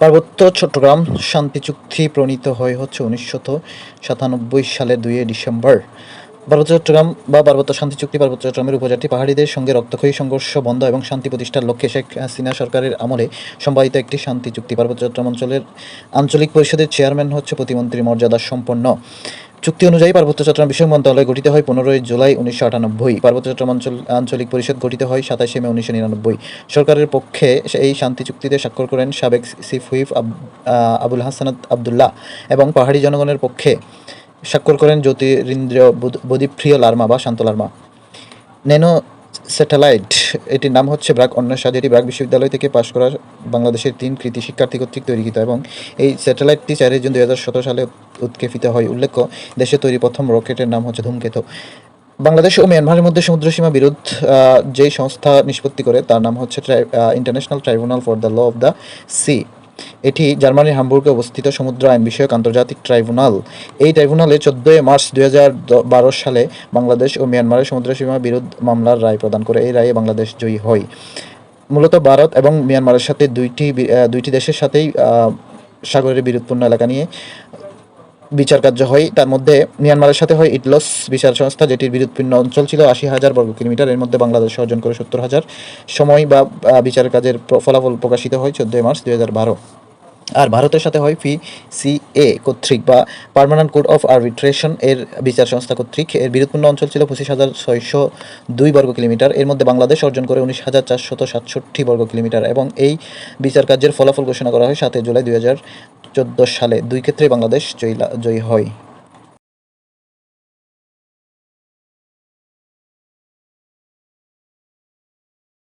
পার্বত্য চট্টগ্রাম শান্তি চুক্তি প্রণীত হয় হচ্ছে উনিশশো সাতানব্বই সালের দুই ডিসেম্বর। পার্বত্য চট্টগ্রাম বা পার্বত্য শান্তি চুক্তি, পার্বত্য চট্টগ্রামের উপজাতি পাহাড়িদের সঙ্গে রক্তক্ষয়ী সংঘর্ষ বন্ধ এবং শান্তি প্রতিষ্ঠার লক্ষ্যে শেখ হাসিনা সরকারের আমলে সম্পাদিত একটি শান্তি চুক্তি। পার্বত্য চট্টগ্রাম অঞ্চলের আঞ্চলিক পরিষদের চেয়ারম্যান হচ্ছে প্রতিমন্ত্রী মর্যাদা সম্পন্ন। চুক্তি অনুযায়ী পার্বত্য চট্টগ্রাম বিষয়ক মন্ত্রণালয় গঠিত হয় পনেরোই জুলাই উনিশশো আটানব্বই। পার্বত্য চট্টগ্রাম আঞ্চলিক পরিষদ গঠিত হয় সাতাশে মে উনিশশো নিরানব্বই। সরকারের পক্ষে এই শান্তি চুক্তিতে স্বাক্ষর করেন সাবেক হুইপ আব- আবুল হাসানাত আবদুল্লাহ এবং পাহাড়ি জনগণের পক্ষে স্বাক্ষর করেন জ্যোতিরিন্দ্র বুদ- বদীপ্রিয় লার্মা বা শান্ত লার্মা। ন্যানো স্যাটেলাইট, এটির নাম হচ্ছে ব্রাক অন্বেষা যেটি ব্রাক বিশ্ববিদ্যালয় থেকে পাশ করা বাংলাদেশের তিন কৃতি শিক্ষার্থী কর্তৃক তৈরিকৃত এবং এই স্যাটেলাইটটি চারই জুন দুই সালে উৎক্ষেপিত হয়। উল্লেখ্য, দেশে তৈরি প্রথম রকেটের নাম হচ্ছে ধূমকেতু। বাংলাদেশ ও মিয়ানমারের মধ্যে সমুদ্রসীমা বিরোধ যেই সংস্থা নিষ্পত্তি করে, তার নাম হচ্ছে international tribunal for the law of the sea. এটি জার্মানির হামবুর্গে অবস্থিত সমুদ্র আইন বিষয়ক আন্তর্জাতিক ট্রাইব্যুনাল। এই ট্রাইব্যুনালে চোদ্দোই মার্চ দুই সালে বাংলাদেশ ও মিয়ানমারের সমুদ্রসীমা বিরোধ মামলার রায় প্রদান করে। এই রায়ে বাংলাদেশ জয়ী হয়। মূলত ভারত এবং মিয়ানমারের সাথে দুইটি দুইটি দেশের সাথেই সাগরের বিরোধপূর্ণ এলাকা নিয়ে বিচার কার্য হয়, তার মধ্যে মিয়ানমারের সাথে হয় ইটলস বিচার সংস্থা, যেটির বিরোধপূর্ণ অঞ্চল ছিল আশি হাজার বর্গ কিলোমিটার। এর মধ্যে বাংলাদেশ অর্জন করে সত্তর হাজার। সময় বা বিচার কাজের ফলাফল প্রকাশিত হয় চোদ্দোই মার্চ দুই হাজার বারো। আর ভারতের সাথে হয় ফি সি এ কর্তৃক বা পার্মানেন্ট কোড অফ আরবিট্রেশন এর বিচার সংস্থা কর্তৃক। এর বিরোধপূর্ণ অঞ্চল ছিল পঁচিশ হাজার ছয়শো দুই বর্গ কিলোমিটার। এর মধ্যে বাংলাদেশ অর্জন করে উনিশ হাজার চারশত সাতষট্টি বর্গ কিলোমিটার এবং এই বিচার কার্যের ফলাফল ঘোষণা করা হয় সাতই জুলাই দুই হাজার চোদ্দ সালে দুই ক্ষেত্রে বাংলাদেশ জয়ী জয়ী হয়।